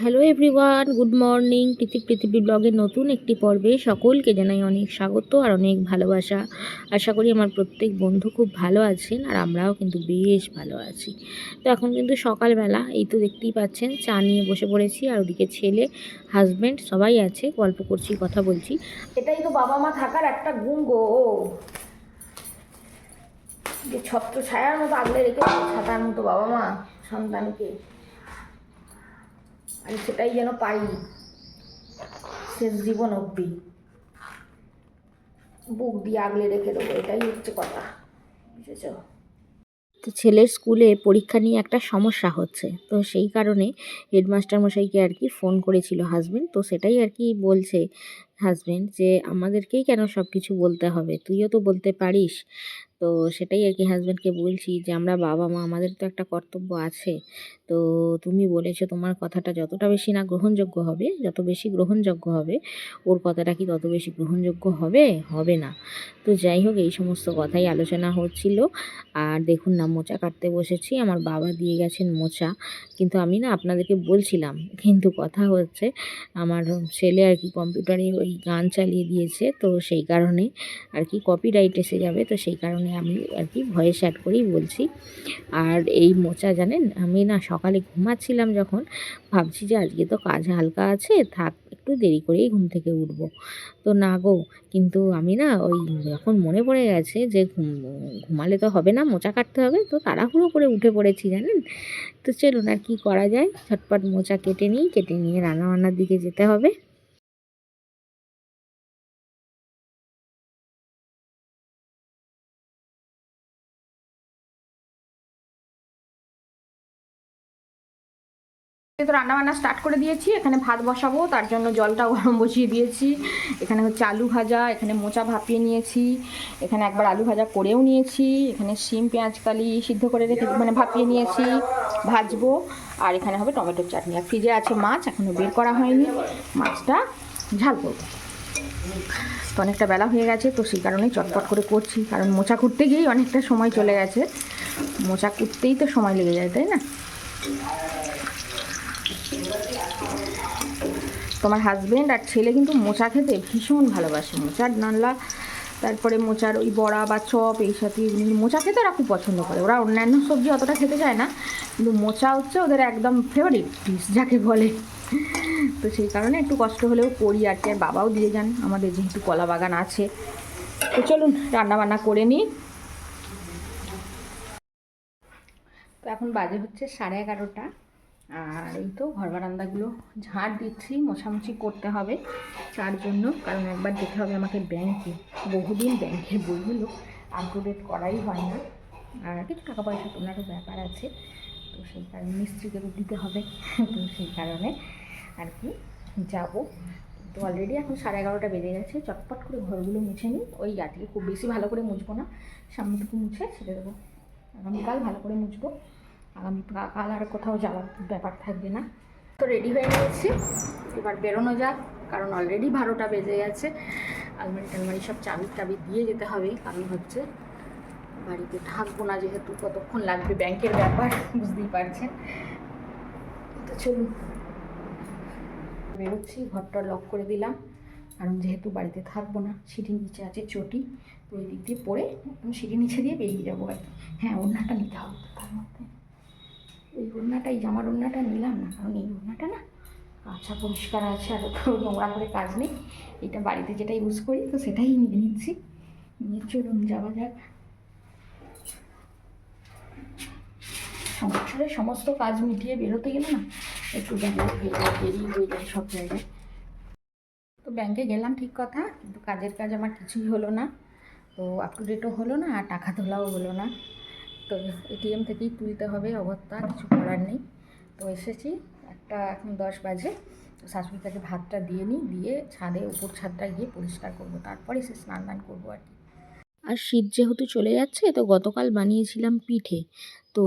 Hello everyone good morning পৃথিবী পৃথিবী ব্লগের নতুন একটি পর্বে সকলকে জানাই অনেক স্বাগত আর অনেক ভালোবাসা। আশা করি আমার প্রত্যেক বন্ধু খুব ভালো আছেন আর আমরাও কিন্তু বেশ ভালো আছি। তো এখন কিন্তু সকালবেলা, এই তো দেখতেই পাচ্ছেন, চা নিয়ে বসে পড়েছি আর ওদিকে ছেলে হাজব্যান্ড সবাই আছে, গল্প করছি, কথা বলছি। এটাই তো বাবা মা থাকার একটা গুণ গো। ছত্র ছায়ার মতো আগলে রেখে ছাতার মতো বাবা মা সন্তানকে। আমি সেটাই যেন পাই। শেষ জীবন অব্দি। বুক দিয়ে আগলে রেখে দেবো, এটাই হচ্ছে কথা, বুঝেছ? তো ছেলের স্কুলে পরীক্ষা নিয়ে একটা সমস্যা হচ্ছে, তো সেই কারণে হেডমাস্টার মশাইকে আর কি ফোন করেছিল হাজবেন্ড তো সেটাই আর কি বলছে হাজবেন্ড যে, আমাদেরকেই কেন সব কিছু বলতে হবে? তুইও তো বলতে পারিস। তো সেটাই আর কি হাজব্যান্ডকে বলছি যে, আমরা বাবা মা, আমাদের তো একটা কর্তব্য আছে। তো তুমি বলেছ তোমার কথাটা যতটা বেশি না গ্রহণযোগ্য হবে, যত বেশি গ্রহণযোগ্য হবে, ওর কথাটা কি তত বেশি গ্রহণযোগ্য হবে? হবে না। তো যাই হোক, এই সমস্ত কথাই আলোচনা হচ্ছিল। আর দেখুন না, মোচা কাটতে বসেছি, আমার বাবা দিয়ে গেছেন মোচা। কিন্তু আমি না আপনাদেরকে বলছিলাম, কিন্তু কথা হচ্ছে, আমার ছেলে আর কি কম্পিউটারে ওই গান চালিয়ে দিয়েছে। তো সেই কারণে আর কি কপিরাইট এসে যাবে। তো সেই কারণে আমি আর কি ভয়েস অ্যাড করেই বলছি। আর এই মোচা জানেন, আমি না সকালে ঘুমাচ্ছিলাম যখন। ভাবছি যে আজকে তো কাজ হালকা আছে, থাক, একটু দেরি করেই ঘুম থেকে উঠব। তো না গো, কিন্তু আমি না ওই যখন মনে পড়ে গেছে যে ঘুম, ঘুমালে তো হবে না, মোচা কাটতে হবে। তো তাড়াহুড়ো করে উঠে পড়েছি জানেন। তো চলুন আর কী করা যায়। ছটপট মোচা কেটে নিই, কেটে নিয়ে রান্নাবান্নার দিকে যেতে হবে। তো রান্নাবান্না স্টার্ট করে দিয়েছি, এখানে ভাত বসাবো, তার জন্য জলটা গরম বসিয়ে দিয়েছি। এখানে হচ্ছে আলু ভাজা, এখানে মোচা ভাপিয়ে নিয়েছি, এখানে একবার আলু ভাজা করেও নিয়েছি, এখানে শিম, পেঁয়াজ, কালি সিদ্ধ করে রেখে মানে ভাপিয়ে নিয়েছি, ভাজবো, আর এখানে হবে টমেটোর চাটনি। আর ফ্রিজে আছে মাছ এখনও বের করা হয়নি, মাছটা ঝাল করব। তো অনেকটা বেলা হয়ে গেছে, তো সেই কারণেই চটপট করে করছি, কারণ মোচা কুটতে গিয়েই অনেকটা সময় চলে গেছে। মোচা কুটতেই তো সময় লেগে যায়, তাই না? তোমার হাজব্যান্ড আর ছেলে কিন্তু মোচা খেতে ভীষণ ভালোবাসে। মোচার নানলা তারপরে মোচার ওই বড়া বা চপ, এই সাথে মোচা খেতে ওরা খুব পছন্দ করে। ওরা অন্যান্য সবজি অতটা খেতে চায় না, কিন্তু মোচা হচ্ছে ওদের একদম ফেভারিট ডিশ যাকে বলে। তো সেই কারণে একটু কষ্ট হলেও করি আর কি, আর বাবাও দিয়ে যান, আমাদের যেহেতু কলা বাগান আছে। তো চলুন রান্না বান্না করে নিই। তো এখন বাজে হচ্ছে সাড়ে এগারোটা। আর এই তো ঘর বারান্দাগুলো ঝাড় দিচ্ছি, মোছামুছি করতে হবে তার জন্য, কারণ একবার যেতে হবে আমাকে ব্যাংকে বহুদিন ব্যাংকের বইগুলো আপডেট করাই হয় না। আর কিছু টাকা পয়সা তোলারও ব্যাপার আছে, তো সেই কারণে মিস্ত্রিকেও দিতে হবে, তো সেই কারণে আর কি যাব। তো অলরেডি এখন সাড়ে এগারোটা বেজে গেছে, চটপট করে ঘরগুলো মুছে নিই। ওই আজকে খুব বেশি ভালো করে মুছবো না সামনে সামনেটুকু মুছে ছেড়ে দেবো। আগামীকাল ভালো করে মুছবো। আগামী কাল আর কোথাও যাওয়ার ব্যাপার থাকবে না। তো রেডি হয়ে গেছি। এবার বেরোনো যাক, কারণ অলরেডি বারোটা বেজে গেছে। আলমারি টালমারি সব চাবি টাবি দিয়ে যেতে হবে, কারণ হচ্ছে বাড়িতে থাকব না যেহেতু কতক্ষণ লাগবে ব্যাংকের ব্যাপার, বুঝতেই পারছেন। তো চলুন। বেরোচ্ছি, ঘরটা লক করে দিলাম, কারণ যেহেতু বাড়িতে থাকব না, সিঁড়ির নিচে আছে চটি, তো ওই দিক দিয়ে পরে আমি সিঁড়ির নিচে দিয়ে বেরিয়ে যাব আর হ্যাঁ ওড়নাটা নিতে হবে তার মধ্যে। এই ওড়নাটা এই জামার ওড়নাটা নিলাম না, কারণ এই ওড়নাটা না আচ্ছা পরিষ্কার আছে আর নোংরা করে কাজ নেই। এটা বাড়িতে যেটা ইউজ করি, তো সেটাই নিয়ে নিচ্ছি। নিয়ে চলুন যাওয়া যাক। সংসারের সমস্ত কাজ মিটিয়ে বেরোতে গেলে না একটু যায় সব জায়গায়। তো ব্যাংকে গেলাম ঠিক কথা, কিন্তু কাজের কাজ আমার কিছুই হলো না। তো আপ টু ডেটও হলো না, আর টাকা তোলাও হলো না। তো এটিএম থেকেই তুলতে হবে, অগত্যা কিছু করার নেই। তো এসেছি, একটা এখন দশ বাজে। তো শাশুড়ি কাছে ভাতটা দিয়ে নিই, দিয়ে ছাদে, উপর ছাদটা গিয়ে পরিষ্কার করব। তারপরে সে স্নান দান করব আর কি। আর শীত যেহেতু চলে যাচ্ছে, তো গতকাল বানিয়েছিলাম পিঠে। তো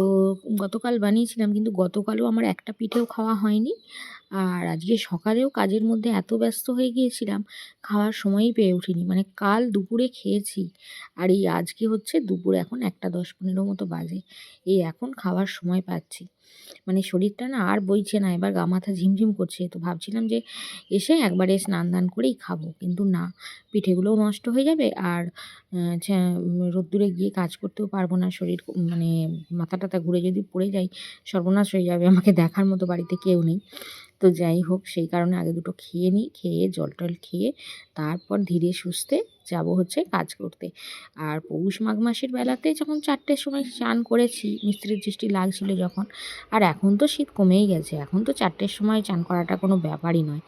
গতকাল বানিয়েছিলাম, কিন্তু গতকালও আমার একটা পিঠেও খাওয়া হয়নি। আর আজকে সকালেও কাজের মধ্যে এত ব্যস্ত হয়ে গিয়েছিলাম, খাওয়ার সময়ই পেয়ে উঠিনি। মানে কাল দুপুরে খেয়েছি আর এই আজকে হচ্ছে দুপুর এখন একটা দশ পনেরো মতো বাজে। এই এখন খাওয়ার সময় পাচ্ছি। মানে শরীরটা না আর বইছে না, এবার গা মাথা ঝিমঝিম করছে। তো ভাবছিলাম যে এসে একবারে স্নান দান করেই খাব, কিন্তু না, পিঠেগুলোও নষ্ট হয়ে যাবে আর রোদ্দুরে গিয়ে কাজ করতেও পারব না, শরীর মানে মাথা টাথা ঘুরে যদি পড়ে যাই, সর্বনাশ হয়ে যাবে, আমাকে দেখার মতো বাড়িতে কেউ নেই। তো যাই হোক, সেই কারণে আগে দুটো খেয়ে নিই, খেয়ে জল টল খেয়ে, তারপর ধীরে সুস্থে যাব হচ্ছে কাজ করতে। আর পৌষ মাঘ মাসের বেলাতে যখন চারটের সময় স্নান করেছি, মিস্ত্রির দৃষ্টি লাগছিল যখন। আর এখন তো শীত কমেই গেছে, এখন তো চারটের সময় চান করাটা কোনো ব্যাপারই নয়।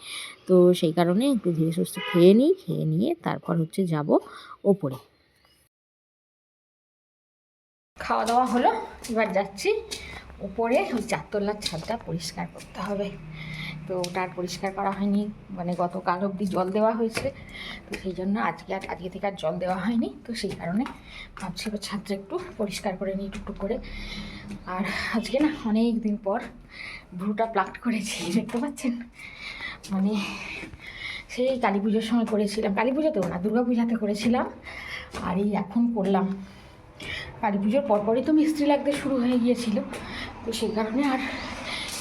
তো সেই কারণে একটু ধীরে সুস্থে খেয়ে নিই, খেয়ে নিয়ে তারপর হচ্ছে যাব ওপরে। খাওয়া দাওয়া হলো, এবার যাচ্ছি উপরে ওই চারতলার ছাদটা পরিষ্কার করতে হবে। তো ওটা আর পরিষ্কার করা হয়নি। মানে গতকাল অবধি জল দেওয়া হয়েছে। তো সেই জন্য আজকে আর আজকে থেকে আর জল দেওয়া হয়নি। তো সেই কারণে ভাবছি এবার ছাদটা একটু পরিষ্কার করে নিই, টুকটুক করে। আর আজকে না অনেক দিন পর ভ্রুটা প্লাক্ট করেছি, দেখতে পাচ্ছেন? মানে সেই কালী পুজোর সময় করেছিলাম। কালী পুজোতেও না, দুর্গা পূজাতে করেছিলাম। আর এই এখন করলাম। কালী পুজোর পরপরই তো মিস্ত্রি লাগতে শুরু হয়ে গিয়েছিল। তো সেই কারণে আর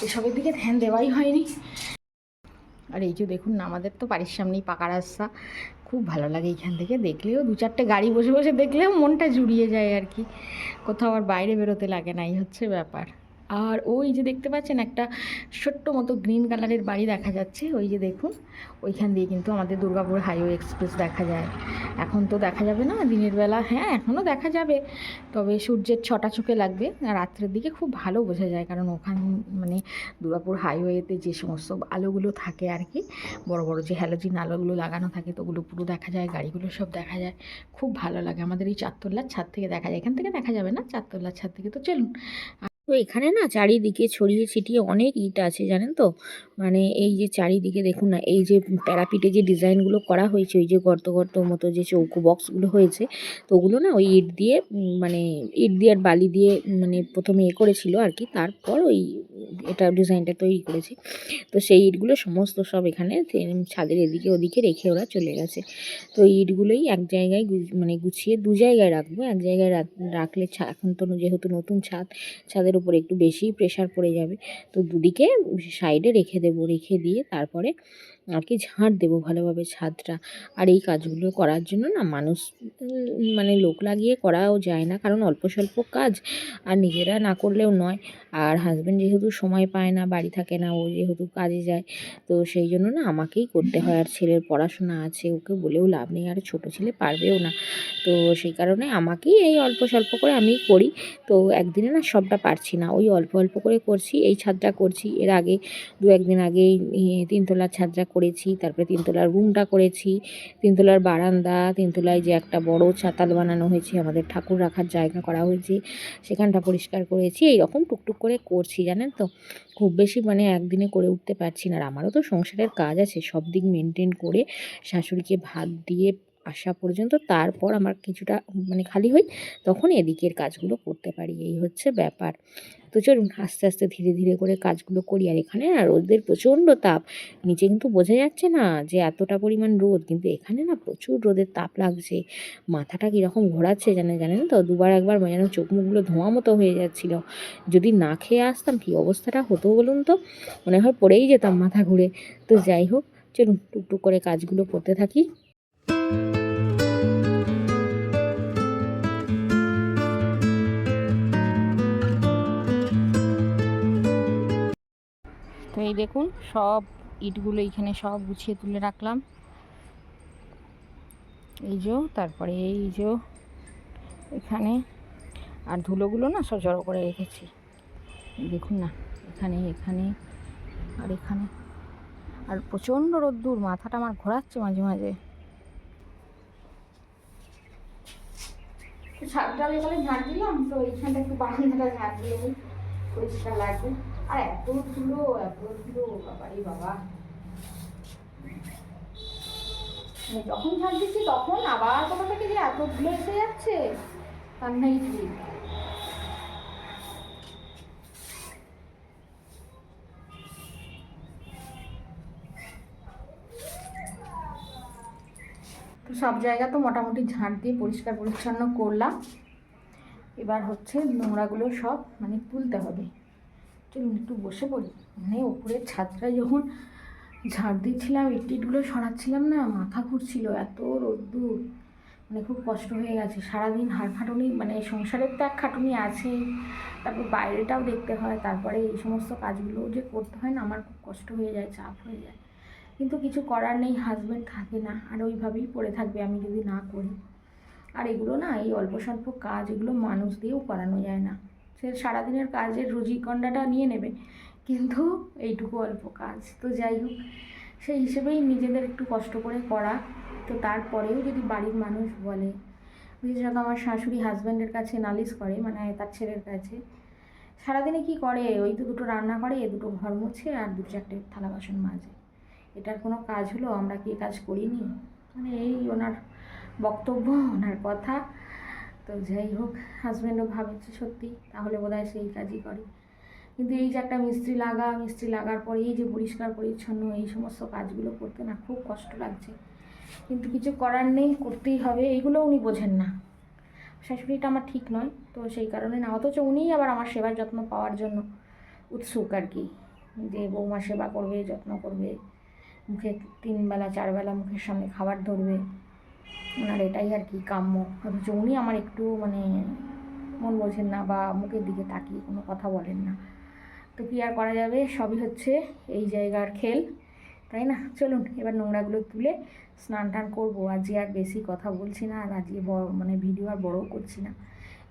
এসবের দিকে ধ্যান দেওয়াই হয়নি। আর এই যে দেখুন না আমাদের তো বাড়ির সামনেই পাকা রাস্তা। খুব ভালো লাগে এইখান থেকে। দেখলেও দু চারটে গাড়ি বসে বসে দেখলেও মনটা জুড়িয়ে যায় আর কি। কোথাও আর বাইরে বেরোতে লাগে না, এই হচ্ছে ব্যাপার। আর ওই যে দেখতে পাচ্ছেন একটা ছোট্ট মতো গ্রিন কালারের বাড়ি দেখা যাচ্ছে, ওই যে দেখুন, ওইখান দিয়ে কিন্তু আমাদের দুর্গাপুর হাইওয়ে এক্সপ্রেস দেখা যায়। এখন তো দেখা যাবে না, দিনের বেলা হ্যাঁ এখনও দেখা যাবে, তবে সূর্যের ছটা চোখে লাগবে রাত্রের দিকে খুব ভালো বোঝা যায়, কারণ ওখান মানে দুর্গাপুর হাইওয়েতে যে সমস্ত আলোগুলো থাকে আর কি, বড় বড় যে হ্যালোজিন আলোগুলো লাগানো থাকে তো ওগুলো পুরো দেখা যায়, গাড়িগুলো সব দেখা যায়, খুব ভালো লাগে। আমাদের এই চারতলার ছাদ থেকে দেখা যায়, এখান থেকে দেখা যাবে না চারতলার ছাদ থেকে, তো চলুন। তো এখানে না চারিদিকে ছড়িয়ে ছিটিয়ে অনেক ইট আছে, জানেন তো? মানে এই যে চারিদিকে দেখুন না, এই যে প্যারাপিটে যে ডিজাইনগুলো করা হয়েছে, ওই যে গর্ত গর্ত মতো যে চৌকো বক্সগুলো হয়েছে, তো ওগুলো না ওই ইট দিয়ে মানে ইট দিয়ে আর বালি দিয়ে মানে প্রথমে এ করেছিল আর কি, তারপর ওই এটা ডিজাইনটা তৈরি করেছি। তো সেই ইটগুলো সমস্ত সব এখানে ছাদের এদিকে ওদিকে রেখে ওরা চলে গেছে। তো ইটগুলোই এক জায়গায় মানে গুছিয়ে দু জায়গায় রাখব। এক জায়গায় রাখলে এখন তো যেহেতু নতুন ছাদ, ছাদের উপরে একটু বেশি প্রেশার পড়ে যাবে। তো দুদিকে সাইডে রেখে দেবো, রেখে দিয়ে তারপরে আর কি ঝাঁট দেবো ভালোভাবে ছাদটা। আর এই কাজগুলো করার জন্য না মানুষ মানে লোক লাগিয়ে করাও যায় না। কারণ অল্প স্বল্প কাজ আর নিজেরা না করলেও নয়। আর হাজব্যান্ড যেহেতু সময় পায় না, বাড়ি থাকে না, ও যেহেতু কাজে যায়, তো সেই জন্য না আমাকেই করতে হয়। আর ছেলের পড়াশোনা আছে, ওকে বলেও লাভ নেই। আর ছোটো ছেলে পারবেও না। তো সেই কারণে আমাকেই এই অল্প স্বল্প করে আমি করি। তো একদিনে না সবটা পারছি না। ওই অল্প অল্প করে করছি, এই ছাদটা করছি। এর আগে দু একদিন আগে তিনতলার ছাদটা করেছি, তারপরে তিনতলার রুমটা করেছি, তিনতলার বারান্দা, তিনতলায় যে একটা বড় ছাতাল বানানো হয়েছে, আমাদের ঠাকুর রাখার জায়গা করা হয়েছে, সেখানটা পরিষ্কার করেছি এই রকম টুকটুক করে করছি, জানেন তো? খুব বেশি মানে একদিনে করে উঠতে পারছি না, আর আমারও তো সংসারের কাজ আছে, সব দিক মেনটেন করে শাশুড়িকে ভাত দিয়ে আসা পর্যন্ত, তারপর আমার কিছুটা মানে খালি হই, তখন এদিকের কাজগুলো করতে পারি, এই হচ্ছে ব্যাপার। তো চলুন আস্তে আস্তে ধীরে ধীরে করে কাজগুলো করি। আর এখানে না রোদের প্রচণ্ড তাপ। নিচে কিন্তু বোঝা যাচ্ছে না যে এতটা পরিমাণ রোদ, কিন্তু এখানে না প্রচুর রোদের তাপ লাগছে। মাথাটা কীরকম ঘোরাচ্ছে জানে জানেন তো? দুবার একবার যেন চোখ মুখগুলো ধোঁয়া মতো হয়ে যাচ্ছিল। যদি না খেয়ে আসতাম কী অবস্থাটা হতো বলুন তো? মনে হয় পড়েই যেতাম মাথা ঘুরে। তো যাই হোক, চলুন টুকটুক করে কাজগুলো করতে থাকি। এই দেখুন, সব ইটগুলো এইখানে সব গুছিয়ে তুলে রাখলাম। এই যে, তারপরে এই যে, এখানে আর ধুলোগুলো না সব জড়ো করে রেখেছি। দেখুন না, এখানে এখানে আর এখানে। আর প্রচণ্ড রোদ্দুর, মাথাটা আমার ঘোরাচ্ছে মাঝে মাঝে। ছাদটা ঝাঁট দিলাম, তো এইখানটা একটু বারান্দাটা ঝাঁট দিয়ে পরিষ্কার লাগবে। আর, এত ধুলো এত ধুলো, বাবারে বাবা। মানে যখন ঝাঁট দিচ্ছি তখন আবার কোথা থেকে যে এত ধুলো এসে যাচ্ছে? তার নেই ঠিক। সব জায়গা তো মোটামুটি ঝাঁট দিয়ে পরিষ্কার পরিচ্ছন্ন করলাম। এবার হচ্ছে নোংরাগুলো সব মানে তুলতে হবে। চলুন একটু বসে পড়ি। মানে ওপরের ছাদটা যখন ঝাড় দিচ্ছিলাম ইট টিটগুলো সরাচ্ছিলাম না, মাথা ঘুরছিল, এত রোদ্দুর। মানে খুব কষ্ট হয়ে গেছে। সারাদিন হাড় খাটুনি মানে সংসারের তো এক খাটুনি আছে, তারপর বাইরেটাও দেখতে হয়, তারপরে এই সমস্ত কাজগুলো যে করতে হয় না, আমার খুব কষ্ট হয়ে যায়, চাপ হয়ে যায়। কিন্তু কিছু করার নেই হাজব্যান্ড থাকে না, আর ওইভাবেই পড়ে থাকবে আমি যদি না করি। আর এগুলো না, এই অল্প স্বল্প কাজ, এগুলো মানুষ দিয়েও করানো যায় না। সে সারাদিনের কাজের রুজিকণ্ডাটা নিয়ে নেবে। কিন্তু এইটুকু অল্প কাজ। তো যাই হোক, সেই হিসেবেই নিজেদের একটু কষ্ট করে করা। তো তারপরেও যদি বাড়ির মানুষ বলে বিশেষত আমার শাশুড়ি হাজব্যান্ডের কাছে নালিশ করে মানে তার ছেলের কাছে। সারাদিনে কি করে? ওই তো দুটো রান্না করে, এ দুটো ঘর মুছে, আর দু চারটে থালা বাসন মাজে। এটার কোনো কাজ হলো? আমরা কি কাজ করিনি? মানে এই ওনার বক্তব্য, ওনার কথা। তো যাই হোক হাজব্যান্ডও ভাবেছে সত্যি, তাহলে বোধ হয় সেই কাজই করে। কিন্তু এই যে একটা মিস্ত্রি লাগা, মিস্ত্রি লাগার পরে এই যে পরিষ্কার, পরিচ্ছন্ন, এই সমস্ত কাজগুলো করতে না খুব কষ্ট লাগছে। কিন্তু কিছু করার নেই, করতেই হবে এইগুলো উনি বোঝেন না। শাশুড়িটা আমার ঠিক নয়, তো সেই কারণে না, অথচ উনিই আবার আমার সেবার যত্ন পাওয়ার জন্য উৎসুক আর কি। যে বৌমা সেবা করবে, যত্ন করবে, মুখে তিনবেলা, চারবেলা মুখের সামনে খাবার ধরবে ওনার এটাই আর কি কাম্য। অথচ উনি আমার একটু মানে মন বোঝেন না বা মুখের দিকে তাকিয়ে কোনো কথা বলেন না। তো কী আর করা যাবে? সবই হচ্ছে এই জায়গার খেল, তাই না? চলুন, এবার নোংরাগুলো তুলে স্নান টান করব। আজকে আর বেশি কথা বলছি না, আর আজকে বড় মানে ভিডিও আর বড়ও করছি না।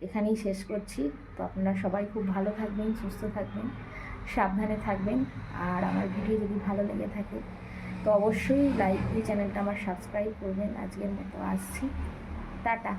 এখানেই শেষ করছি। তো আপনারা সবাই খুব ভালো থাকবেন, সুস্থ থাকবেন, সাবধানে থাকবেন। আর আমার ভিডিও যদি ভালো লেগে থাকে তো অবশ্যই লাইক দিয়ে চ্যানেলটা আমার সাবস্ক্রাইব করবেন। আজকের মতো আসছি। টাটা।